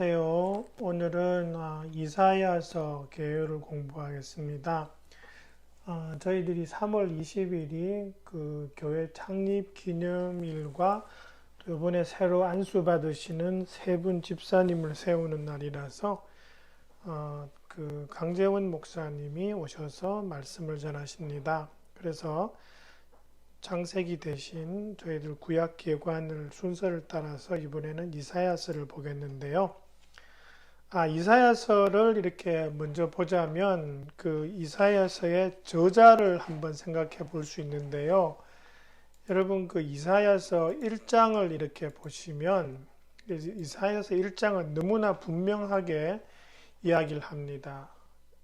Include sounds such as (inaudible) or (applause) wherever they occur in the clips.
예, 안녕하세요. 오늘은 아, 이사야서 개요를 공부하겠습니다. 아, 저희들이 3월 20일이 그 교회 창립 기념일과 또 이번에 새로 안수 받으시는 세 분 집사님을 세우는 날이라서 어, 그 강재원 목사님이 오셔서 말씀을 전하십니다. 그래서 창세기 대신 저희들 구약 계관을 순서를 따라서 이번에는 이사야서를 보겠는데요. 아, 이사야서를 이렇게 먼저 보자면 그 이사야서의 저자를 한번 생각해 볼 수 있는데요. 여러분 그 이사야서 1장을 이렇게 보시면 이사야서 1장은 너무나 분명하게 이야기를 합니다.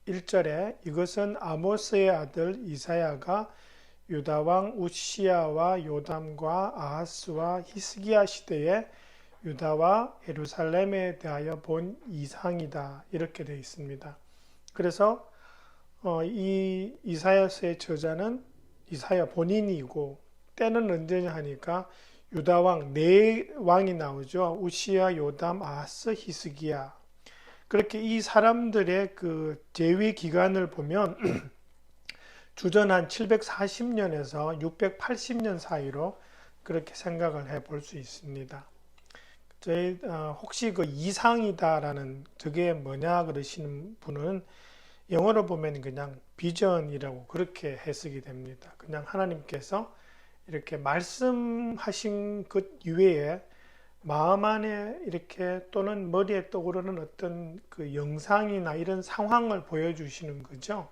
1절에 이것은 아모스의 아들 이사야가 유다 왕 우시아와 요담과 아하스와 히스기야 시대에 유다와 예루살렘에 대하여 본 이상이다 이렇게 되어 있습니다. 그래서 어, 이 이사야서의 저자는 이사야 본인이고 때는 언제냐 하니까 유다 왕 네 왕이 나오죠. 우시아, 요담, 아하스, 히스기야. 그렇게 이 사람들의 그 재위 기간을 보면 (clears throat) 주전 한 740년에서 680년 사이로 그렇게 생각을 해 볼 수 있습니다. 저희 어, 혹시 그 이상이다라는 저게 뭐냐 그러시는 분은 영어로 보면 그냥 비전이라고 그렇게 해석이 됩니다. 그냥 하나님께서 이렇게 말씀하신 것 이외에 마음 안에 이렇게 또는 머리에 떠오르는 어떤 그 영상이나 이런 상황을 보여주시는 거죠.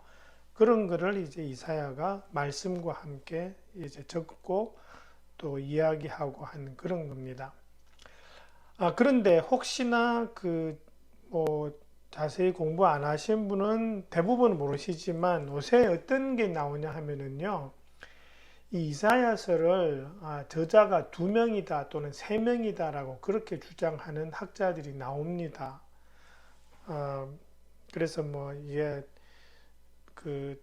그런 것을 이제 이사야가 말씀과 함께 이제 적고 또 이야기하고 하는 그런 겁니다. 아, 그런데 혹시나 그 뭐 자세히 공부 안 하신 분은 대부분 모르시지만 요새 어떤 게 나오냐 하면은요. 이 이사야서를 아, 저자가 두 명이다 또는 세 명이다라고 그렇게 주장하는 학자들이 나옵니다. 어, 그래서 뭐 이게 그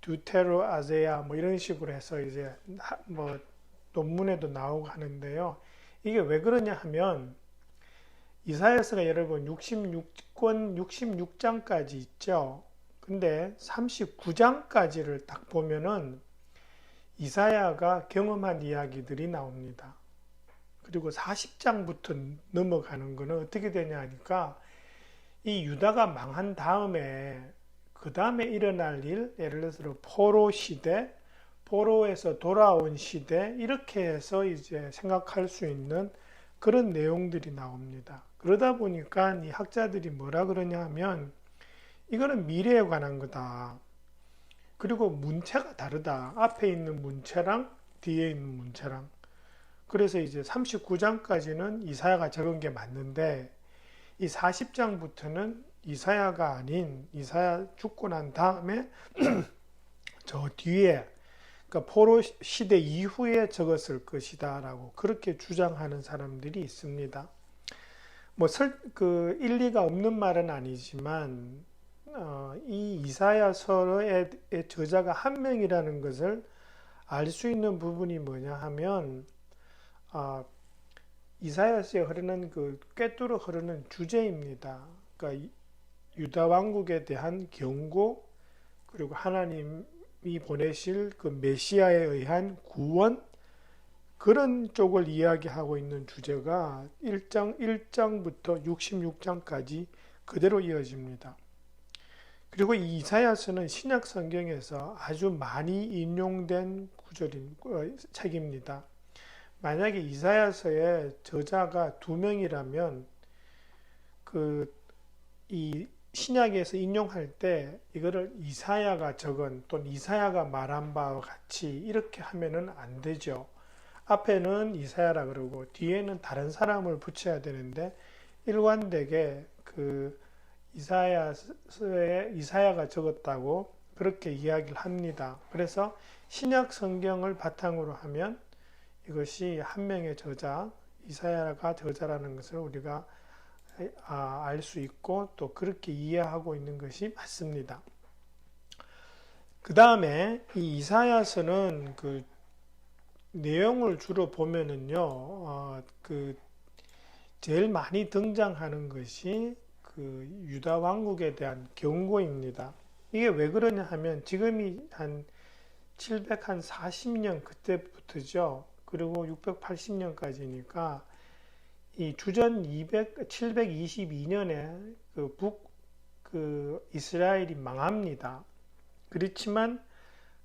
듀테로 아제야 뭐 이런 식으로 해서 이제 뭐 논문에도 나오고 하는데요. 이게 왜 그러냐 하면 이사야서가 여러분 66권 66장까지 있죠. 근데 39장까지를 딱 보면은 이사야가 경험한 이야기들이 나옵니다. 그리고 40장부터 넘어가는 거는 어떻게 되냐 하니까 이 유다가 망한 다음에 그 다음에 일어날 일, 예를 들어서 포로 시대, 포로에서 돌아온 시대, 이렇게 해서 이제 생각할 수 있는 그런 내용들이 나옵니다. 그러다 보니까 이 학자들이 뭐라 그러냐 하면 이거는 미래에 관한 거다. 그리고 문체가 다르다. 앞에 있는 문체랑 뒤에 있는 문체랑. 그래서 이제 39장까지는 이사야가 적은 게 맞는데 이 40장부터는 이사야가 아닌 이사야 죽고 난 다음에 (clears throat) 저 뒤에 그러니까 포로 시대 이후에 적었을 것이다 라고 그렇게 주장하는 사람들이 있습니다. 뭐그 일리가 없는 말은 아니지만 어, 이 이사야서의 저자가 한 명이라는 것을 알 수 있는 부분이 뭐냐 하면 어, 이사야서에 흐르는 그 꿰뚫어 흐르는 주제입니다. 그러니까 유다 왕국에 대한 경고 그리고 하나님 이 보내실 그 메시아에 의한 구원 그런 쪽을 이야기하고 있는 주제가 1장 1장부터 66장까지 그대로 이어집니다. 그리고 이 이사야서는 신약 성경에서 아주 많이 인용된 구절인 어, 책입니다. 만약에 이사야서의 저자가 두 명이라면 그 이 신약에서 인용할 때 이거를 이사야가 적은 또는 이사야가 말한 바와 같이 이렇게 하면은 안 되죠. 앞에는 이사야라 그러고 뒤에는 다른 사람을 붙여야 되는데 일관되게 그 이사야서에 이사야가 적었다고 그렇게 이야기를 합니다. 그래서 신약 성경을 바탕으로 하면 이것이 한 명의 저자 이사야가 저자라는 것을 우리가 아, 알 수 있고 또 그렇게 이해하고 있는 것이 맞습니다. 그 다음에 이 이사야서는 그 내용을 주로 보면은요, 어, 그 제일 많이 등장하는 것이 그 유다 왕국에 대한 경고입니다. 이게 왜 그러냐 하면 지금이 한 740년 그때부터죠. 그리고 680년까지니까 이 주전 200, 722년에 그 북, 그 이스라엘이 망합니다. 그렇지만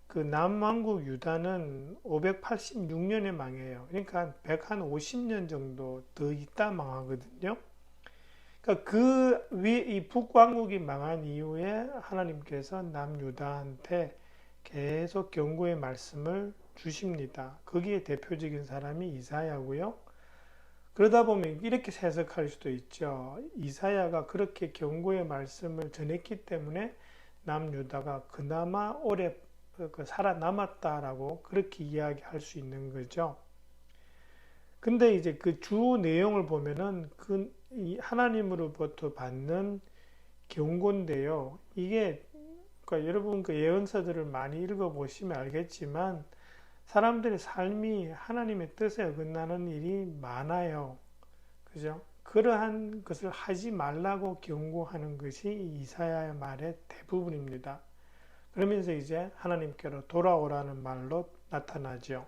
그 남왕국 유다는 586년에 망해요. 그러니까 150년 정도 더 있다 망하거든요. 그러니까 그 위, 이 북왕국이 망한 이후에 하나님께서 남유다한테 계속 경고의 말씀을 주십니다. 거기에 대표적인 사람이 이사야고요. 그러다 보면 이렇게 해석할 수도 있죠. 이사야가 그렇게 경고의 말씀을 전했기 때문에 남유다가 그나마 오래 그 살아남았다라고 그렇게 이야기할 수 있는 거죠. 근데 이제 그 주 내용을 보면은 그 하나님으로부터 받는 경고인데요. 이게 그러니까 여러분 그 예언서들을 많이 읽어 보시면 알겠지만 사람들의 삶이 하나님의 뜻에 어긋나는 일이 많아요. 그죠? 그러한 것을 하지 말라고 경고하는 것이 이사야의 말의 대부분입니다. 그러면서 이제 하나님께로 돌아오라는 말로 나타나죠.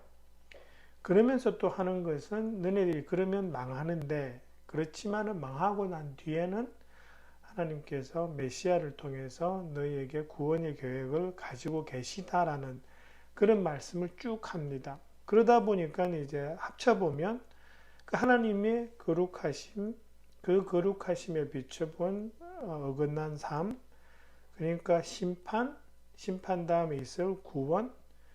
그러면서 또 하는 것은 너네들이 그러면 망하는데 그렇지만은 망하고 난 뒤에는 하나님께서 메시아를 통해서 너희에게 구원의 계획을 가지고 계시다라는 그런 말씀을 쭉 합니다. 그러다 보니까 이제 합쳐보면 그 하나님의 거룩하심, 그 거룩하심에 비춰본 어, 어긋난 삶, 그러니까 심판, 심판 다음에 있을 구원,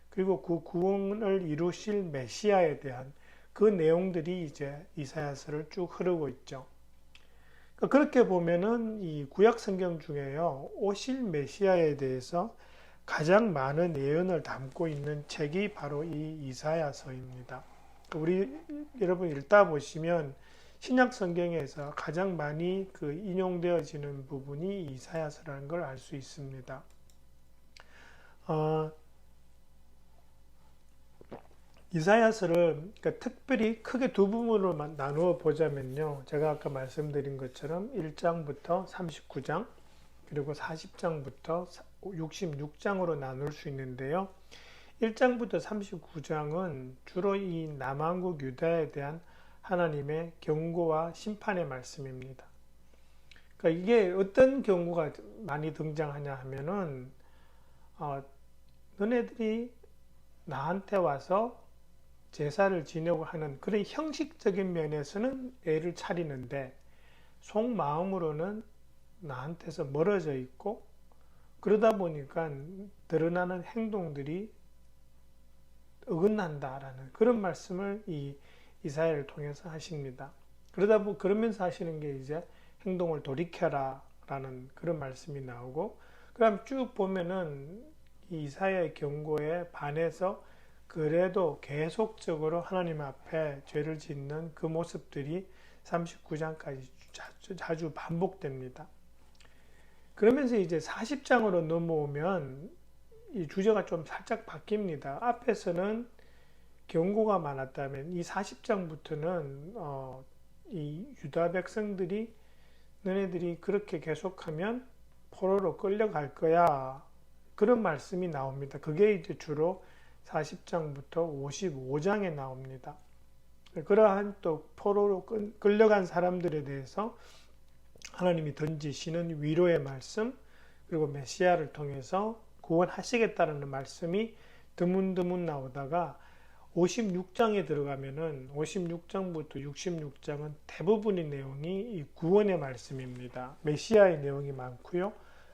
그리고 그 구원을 이루실 메시아에 대한 그 내용들이 이제 이사야서를 쭉 흐르고 있죠. 그러니까 그렇게 보면은 이 구약 성경 중에요 오실 메시아에 대해서 가장 많은 예언을 담고 있는 책이 바로 이 이사야서입니다. 우리 여러분 읽다 보시면 신약 성경에서 가장 많이 그 인용되어지는 부분이 이사야서라는 걸 알 수 있습니다. 어, 이사야서를 그러니까 특별히 크게 두 부분으로 나누어 보자면요. 제가 아까 말씀드린 것처럼 1장부터 39장 그리고 40장부터 66장으로 나눌 수 있는데요. 1장부터 39장은 주로 이 남한국 유다에 대한 하나님의 경고와 심판의 말씀입니다. 그러니까 이게 어떤 경고가 많이 등장하냐 하면은 어, 너네들이 나한테 와서 제사를 지내고 하는 그런 형식적인 면에서는 애를 차리는데 속마음으로는 나한테서 멀어져 있고 그러다 보니까 드러나는 행동들이 어긋난다라는 그런 말씀을 이 이사야를 통해서 하십니다. 그러다 보 그러면서 하시는 게 이제 행동을 돌이켜라라는 그런 말씀이 나오고 그다음 쭉 보면은 이사야의 경고에 반해서 그래도 계속적으로 하나님 앞에 죄를 짓는 그 모습들이 39장까지 자주, 자주 반복됩니다. 그러면서 이제 40장으로 넘어오면 이 주제가 좀 살짝 바뀝니다. 앞에서는 경고가 많았다면 이 40장부터는 어, 이 유다 백성들이 너네들이 그렇게 계속하면 포로로 끌려갈 거야. 그런 말씀이 나옵니다. 그게 이제 주로 40장부터 55장에 나옵니다. 그러한 또 포로로 끌려간 사람들에 대해서 하나님이 던지시는 위로의 말씀 그리고 메시아를 통해서 구원하시겠다는 말씀이 드문드문 나오다가 56장에 들어가면은 56장부터 66장은 대부분의 내용이 이 구원의 말씀입니다. 메시아의 내용이 많고요.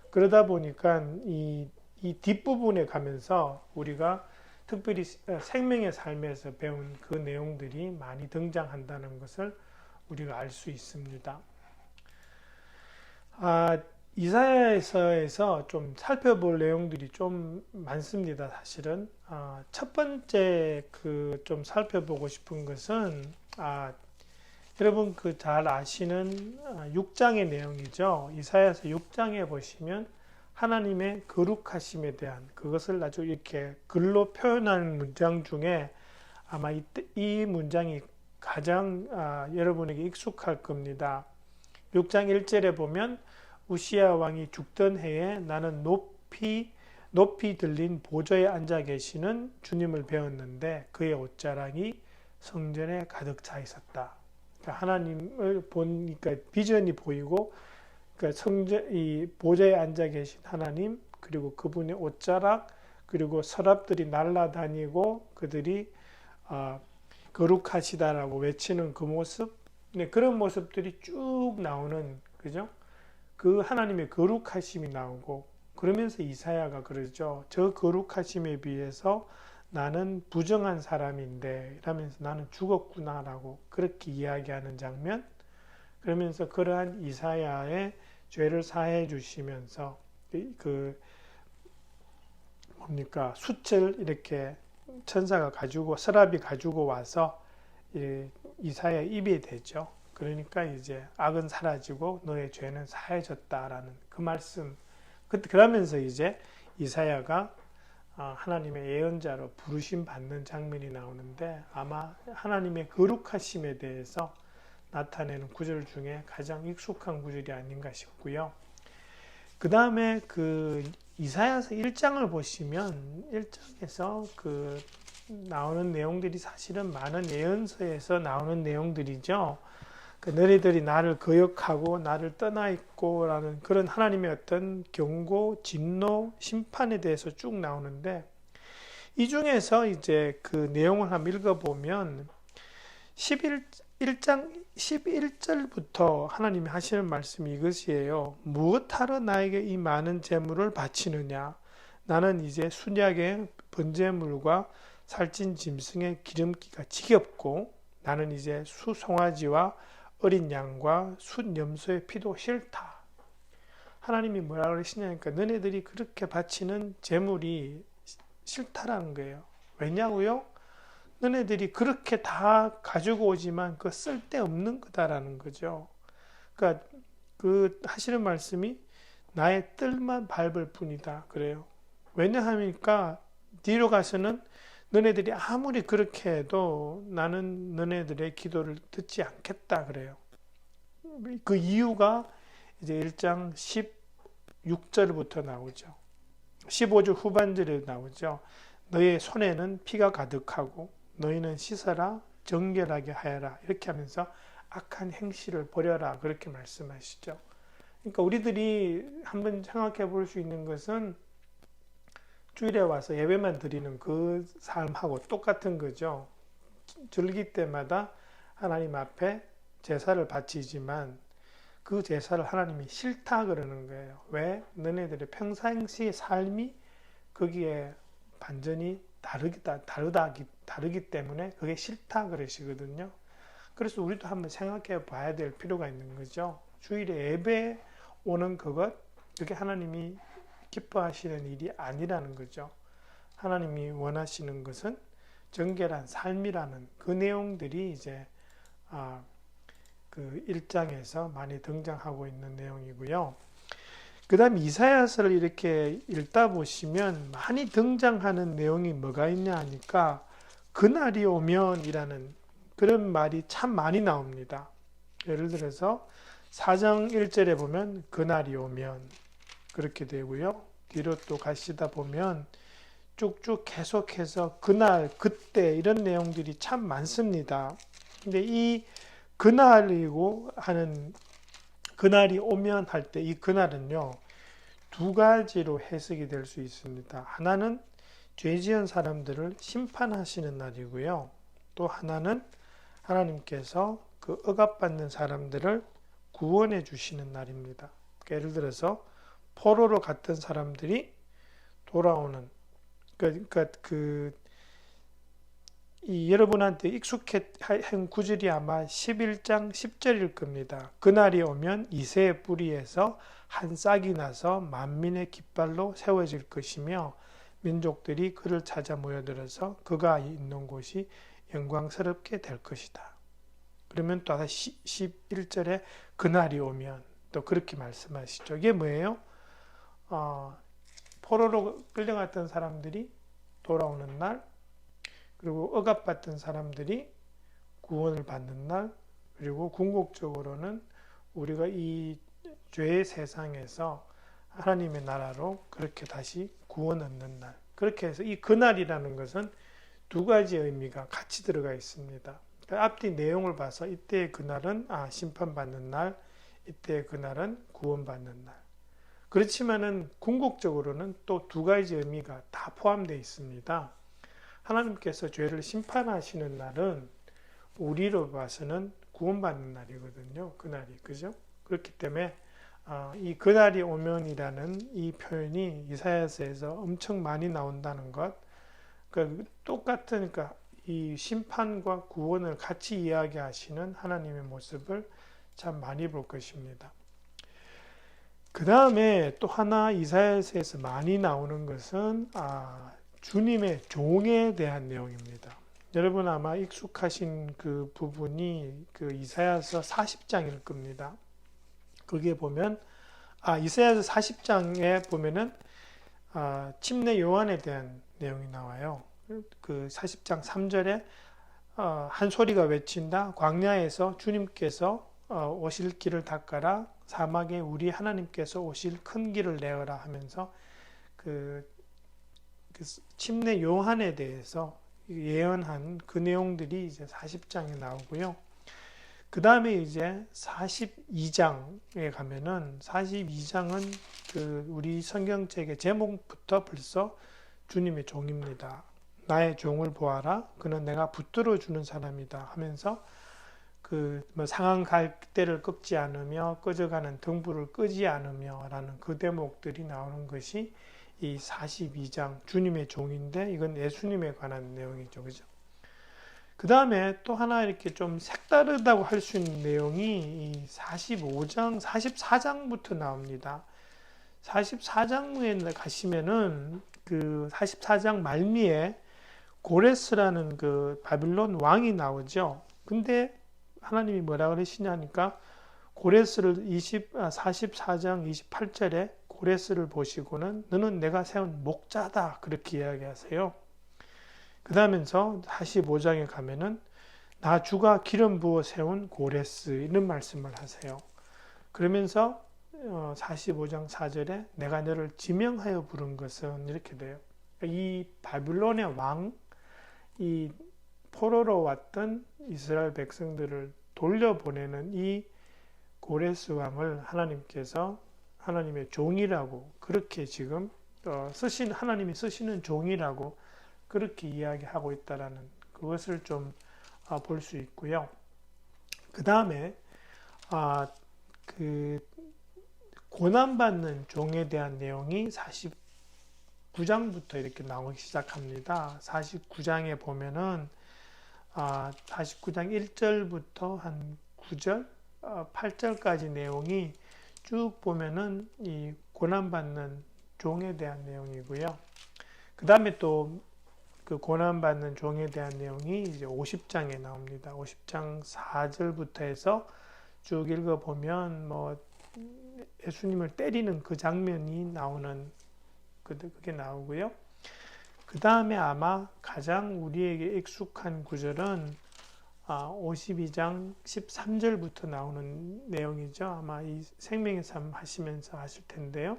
그러다 보니까 이, 이 뒷부분에 가면서 우리가 특별히 어, 생명의 삶에서 배운 그 내용들이 많이 등장한다는 것을 우리가 알 수 있습니다. 아, 이사야서에서 좀 살펴볼 내용들이 좀 많습니다. 사실은 아, 첫 번째 그 좀 살펴보고 싶은 것은 아, 여러분 그 잘 아시는 6장의 아, 내용이죠. 이사야서 6장에 보시면 하나님의 거룩하심에 대한 그것을 아주 이렇게 글로 표현하는 문장 중에 아마 이, 이 문장이 가장 아, 여러분에게 익숙할 겁니다. 6장 1절에 보면 우시아 왕이 죽던 해에 나는 높이 높이 들린 보좌에 앉아 계시는 주님을 배웠는데 그의 옷자락이 성전에 가득 차 있었다. 그러니까 하나님을 보니까 비전이 보이고 그러니까 성전 이 보좌에 앉아 계신 하나님 그리고 그분의 옷자락 그리고 서랍들이 날아다니고 그들이 아, 거룩하시다라고 외치는 그 모습 네, 그런 모습들이 쭉 나오는 그죠? 그 하나님의 거룩하심이 나오고 그러면서 이사야가 그러죠. 저 거룩하심에 비해서 나는 부정한 사람인데 이러면서 나는 죽었구나라고 그렇게 이야기하는 장면. 그러면서 그러한 이사야의 죄를 사해 주시면서 그 뭡니까 숯을 이렇게 천사가 가지고 서랍이 가지고 와서 이사야 입에 대죠. 그러니까 이제 악은 사라지고 너의 죄는 사해졌다라는 그 말씀. 그러면서 이제 이사야가 아, 하나님의 예언자로 부르심 받는 장면이 나오는데 아마 하나님의 거룩하심에 대해서 나타내는 구절 중에 가장 익숙한 구절이 아닌가 싶고요. 그 다음에 그 이사야서 1장을 보시면 1장에서 그 나오는 내용들이 사실은 많은 예언서에서 나오는 내용들이죠. 그 너희들이 나를 거역하고 나를 떠나 있고라는 그런 하나님의 어떤 경고, 진노, 심판에 대해서 쭉 나오는데 이 중에서 이제 그 내용을 한번 읽어보면 11, 1장 11절부터 하나님이 하시는 말씀이 이것이에요. 무엇하러 나에게 이 많은 재물을 바치느냐? 나는 이제 순약의 번제물과 살찐 짐승의 기름기가 지겹고 나는 이제 수송아지와 어린 양과 순 염소의 피도 싫다. 하나님이 뭐라 그러시냐니까 너네들이 그렇게 바치는 재물이 싫다라는 거예요. 왜냐고요? 너네들이 그렇게 다 가지고 오지만 그 쓸데없는 거다라는 거죠. 그러니까 그 하시는 말씀이 나의 뜰만 밟을 뿐이다. 그래요. 왜냐하니까 뒤로 가서는 너네들이 아무리 그렇게 해도 나는 너네들의 기도를 듣지 않겠다 그래요. 그 이유가 이제 1장 16절부터 나오죠. 15절 후반절에 나오죠. 너의 손에는 피가 가득하고 너희는 씻어라 정결하게 하여라 이렇게 하면서 악한 행실을 버려라 그렇게 말씀하시죠. 그러니까 우리들이 한번 생각해 볼 수 있는 것은 주일에 와서 예배만 드리는 그 삶하고 똑같은 거죠. 절기 때마다 하나님 앞에 제사를 바치지만 그 제사를 하나님이 싫다 그러는 거예요. 왜? 너네들의 평상시 삶이 거기에 반전이 다르다, 다르다, 다르기 때문에 그게 싫다 그러시거든요. 그래서 우리도 한번 생각해 봐야 될 필요가 있는 거죠. 주일에 예배 오는 그것, 그게 하나님이 기뻐하시는 일이 아니라는 거죠. 하나님이 원하시는 것은 정결한 삶이라는 그 내용들이 이제 아, 그 1장에서 많이 등장하고 있는 내용이고요. 그 다음 이사야서를 이렇게 읽다 보시면 많이 등장하는 내용이 뭐가 있냐 하니까 그날이 오면 이라는 그런 말이 참 많이 나옵니다. 예를 들어서 4장 1절에 보면 그날이 오면 그렇게 되고요. 뒤로 또 가시다 보면 쭉쭉 계속해서 그날, 그때 이런 내용들이 참 많습니다. 근데 이 그날이고 하는 그날이 오면 할 때 이 그날은요 두 가지로 해석이 될 수 있습니다. 하나는 죄 지은 사람들을 심판하시는 날이고요. 또 하나는 하나님께서 그 억압받는 사람들을 구원해 주시는 날입니다. 예를 들어서 포로로 갔던 사람들이 돌아오는 그러니까 그 여러분한테 익숙한 구절이 아마 11장 10절일 겁니다. 그날이 오면 이새의 뿌리에서 한 싹이 나서 만민의 깃발로 세워질 것이며 민족들이 그를 찾아 모여들어서 그가 있는 곳이 영광스럽게 될 것이다. 그러면 또 11절에 그날이 오면 또 그렇게 말씀하시죠. 이게 뭐예요? 어, 포로로 끌려갔던 사람들이 돌아오는 날, 그리고 억압받던 사람들이 구원을 받는 날, 그리고 궁극적으로는 우리가 이 죄의 세상에서 하나님의 나라로 그렇게 다시 구원 얻는 날. 그렇게 해서 이 그날이라는 것은 두 가지 의미가 같이 들어가 있습니다. 그러니까 앞뒤 내용을 봐서 이때의 그날은 아, 심판받는 날, 이때의 그날은 구원받는 날. 그렇지만은 궁극적으로는 또 두 가지 의미가 다 포함되어 있습니다. 하나님께서 죄를 심판하시는 날은 우리로 봐서는 구원받는 날이거든요. 그날이 그죠? 그렇기 때문에 아, 이 그날이 오면이라는 이 표현이 이사야서에서 엄청 많이 나온다는 것. 그러니까 똑같은 그러니까 이 심판과 구원을 같이 이야기하시는 하나님의 모습을 참 많이 볼 것입니다. 그 다음에 또 하나 이사야서에서 많이 나오는 것은 아, 주님의 종에 대한 내용입니다. 여러분 아마 익숙하신 그 부분이 그 이사야서 40장일 겁니다. 거기에 보면 아 이사야서 40장에 보면은 아, 침례 요한에 대한 내용이 나와요. 그 40장 3절에 어, 한 소리가 외친다. 광야에서 주님께서 어, 오실 길을 닦아라. 사막에 우리 하나님께서 오실 큰 길을 내어라 하면서 그, 그 침례 요한에 대해서 예언한 그 내용들이 이제 40장에 나오고요. 그 다음에 이제 42장에 가면은 42장은 그 우리 성경책의 제목부터 벌써 주님의 종입니다. 나의 종을 보아라. 그는 내가 붙들어 주는 사람이다 하면서 그 뭐 상한 갈대를 꺾지 않으며 꺼져가는 등불을 끄지 않으며 라는 그 대목들이 나오는 것이 이 42장 주님의 종인데 이건 예수님에 관한 내용이죠. 그죠? 그 다음에 또 하나 이렇게 좀 색다르다고 할 수 있는 내용이 45장, 44장부터 나옵니다. 44장에 가시면은 그 44장 말미에 고레스라는 그 바빌론 왕이 나오죠. 근데 하나님이 뭐라 그러시냐니까 고레스를 20, 44장 28절에 고레스를 보시고는 너는 내가 세운 목자다 그렇게 이야기하세요. 그 다음에서 45장에 가면은 나 주가 기름 부어 세운 고레스 이런 말씀을 하세요. 그러면서 45장 어, 4절에 내가 너를 지명하여 부른 것은 이렇게 돼요. 이 바빌론의 왕, 이 포로로 왔던 이스라엘 백성들을 돌려보내는 이 고레스 왕을 하나님께서 하나님의 종이라고 그렇게 지금 어, 쓰신 하나님이 쓰시는 종이라고 그렇게 이야기하고 있다라는 그것을 좀 볼수 아, 있고요. 그 다음에 아, 그 고난받는 종에 대한 내용이 49장부터 이렇게 나오기 시작합니다. 49장에 보면은 아, 49장 1절부터 한 9절, 8절까지 내용이 쭉 보면은 이 고난받는 종에 대한 내용이고요. 그 다음에 또 그 고난받는 종에 대한 내용이 이제 50장에 나옵니다. 50장 4절부터 해서 쭉 읽어보면 뭐 예수님을 때리는 그 장면이 나오는 그게 나오고요. 그 다음에 아마 가장 우리에게 익숙한 구절은 52장 아, 13절부터 나오는 내용이죠. 아마 이 생명의 삶 하시면서 하실 텐데요.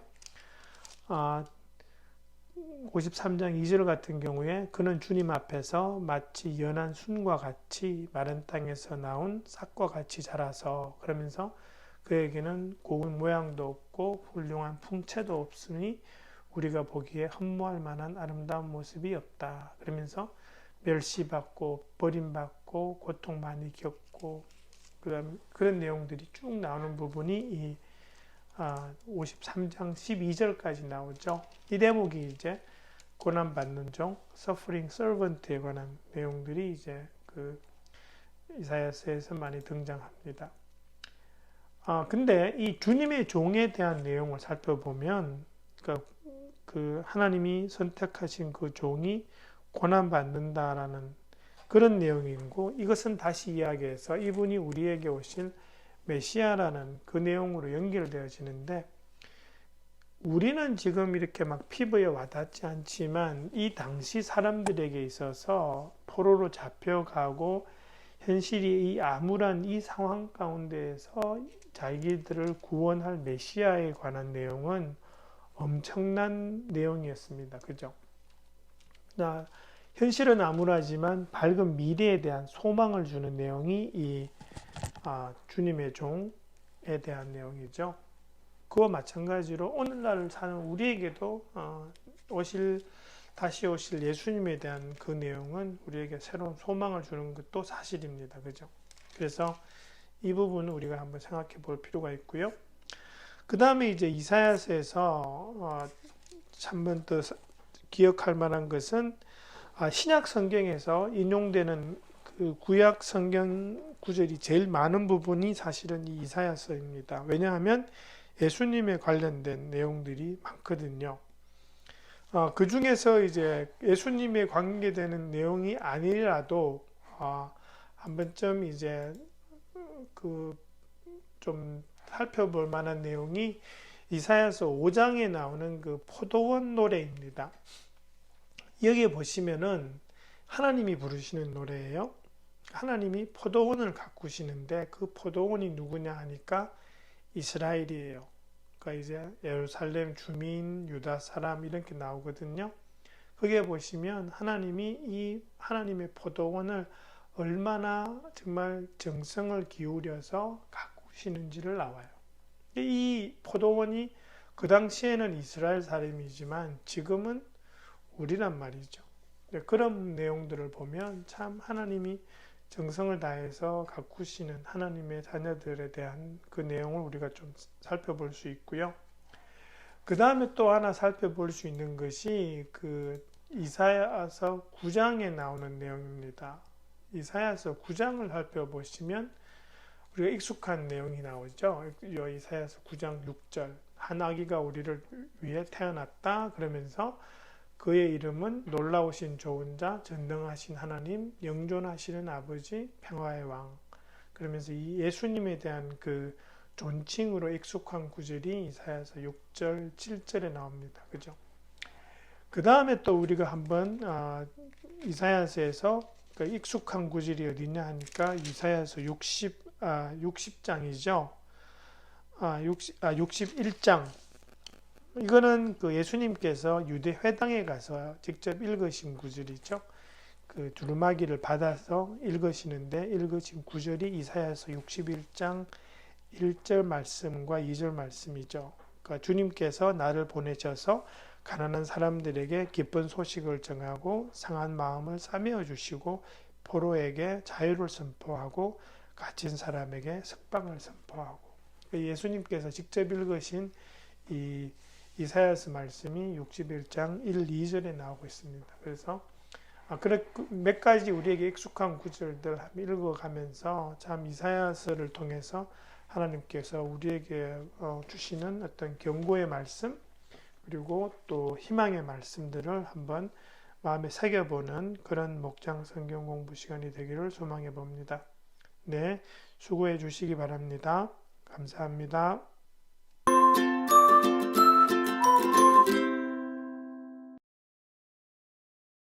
아, 53장 2절 같은 경우에 그는 주님 앞에서 마치 연한 순과 같이 마른 땅에서 나온 삭과 같이 자라서 그러면서 그에게는 고운 모양도 없고 훌륭한 풍채도 없으니 우리가 보기에 흠모할 만한 아름다운 모습이 없다. 그러면서 멸시받고 버림받고 고통 많이 겪고 그런 그런 내용들이 쭉 나오는 부분이 이 53장 아, 12절까지 나오죠. 이 대목이 이제 고난받는 종, suffering servant에 관한 내용들이 이제 그 이사야서에서 많이 등장합니다. 아, 근데 이 주님의 종에 대한 내용을 살펴보면 그, 그 하나님이 선택하신 그 종이 고난받는다라는 그런 내용이고 이것은 다시 이야기해서 이분이 우리에게 오실 메시아라는 그 내용으로 연결되어지는데 우리는 지금 이렇게 막 피부에 와닿지 않지만 이 당시 사람들에게 있어서 포로로 잡혀가고 현실이 이 암울한 이 상황 가운데에서 자기들을 구원할 메시아에 관한 내용은 엄청난 내용이었습니다. 그죠? 나 현실은 암울하지만 밝은 미래에 대한 소망을 주는 내용이 이 아, 주님의 종에 대한 내용이죠. 그와 마찬가지로 오늘날 사는 우리에게도 어, 오실 다시 오실 예수님에 대한 그 내용은 우리에게 새로운 소망을 주는 것도 사실입니다. 그죠? 그래서 이 부분은 우리가 한번 생각해 볼 필요가 있고요. 그 다음에 이제 이사야서에서 어, 한번 더 기억할 만한 것은 아, 신약 성경에서 인용되는 그 구약 성경 구절이 제일 많은 부분이 사실은 이 이사야서입니다. 왜냐하면 예수님에 관련된 내용들이 많거든요. 어, 그 중에서 이제 예수님에 관계되는 내용이 아니라도 어, 한 번쯤 이제 그 좀 살펴볼 만한 내용이 이사야서 5장에 나오는 그 포도원 노래입니다. 여기에 보시면은 하나님이 부르시는 노래예요. 하나님이 포도원을 가꾸시는데 그 포도원이 누구냐 하니까 이스라엘이에요. 그러니까 이제 예루살렘 주민, 유다 사람 이렇게 나오거든요. 거기에 보시면 하나님이 이 하나님의 포도원을 얼마나 정말 정성을 기울여서 가 꾸시는지를 나와요. 이 포도원이 그 당시에는 이스라엘 사람이지만 지금은 우리란 말이죠. 그런 내용들을 보면 참 하나님이 정성을 다해서 가꾸시는 하나님의 자녀들에 대한 그 내용을 우리가 좀 살펴볼 수 있고요. 그 다음에 또 하나 살펴볼 수 있는 것이 그 이사야서 9장에 나오는 내용입니다. 이사야서 9장을 살펴보시면 우리가 익숙한 내용이 나오죠. 이사야서 9장 6절 한 아기가 우리를 위해 태어났다 그러면서 그의 이름은 놀라우신 좋은 자, 전능하신 하나님, 영존하시는 아버지, 평화의 왕. 그러면서 이 예수님에 대한 그 존칭으로 익숙한 구절이 이사야서 6절, 7절에 나옵니다. 그죠? 그 다음에 또 우리가 한번 아, 이사야서에서 그 익숙한 구절이 어디냐 하니까 이사야서 60, 아, 60장이죠. 아, 60, 아, 61장. 이거는 그 예수님께서 유대 회당에 가서 직접 읽으신 구절이죠. 그 두루마기를 받아서 읽으시는데 읽으신 구절이 이사야서 61장 1절 말씀과 2절 말씀이죠. 그러니까 주님께서 나를 보내셔서 가난한 사람들에게 기쁜 소식을 정하고 상한 마음을 싸매어 주시고 포로에게 자유를 선포하고 갇힌 사람에게 석방을 선포하고 그러니까 예수님께서 직접 읽으신 이 이사야서 말씀이 61장 1, 2절에 나오고 있습니다. 그래서 아, 몇 가지 우리에게 익숙한 구절들 읽어가면서 참 이사야서를 통해서 하나님께서 우리에게 어, 주시는 어떤 경고의 말씀 그리고 또 희망의 말씀들을 한번 마음에 새겨보는 그런 목장 성경 공부 시간이 되기를 소망해 봅니다. 네, 수고해 주시기 바랍니다. 감사합니다.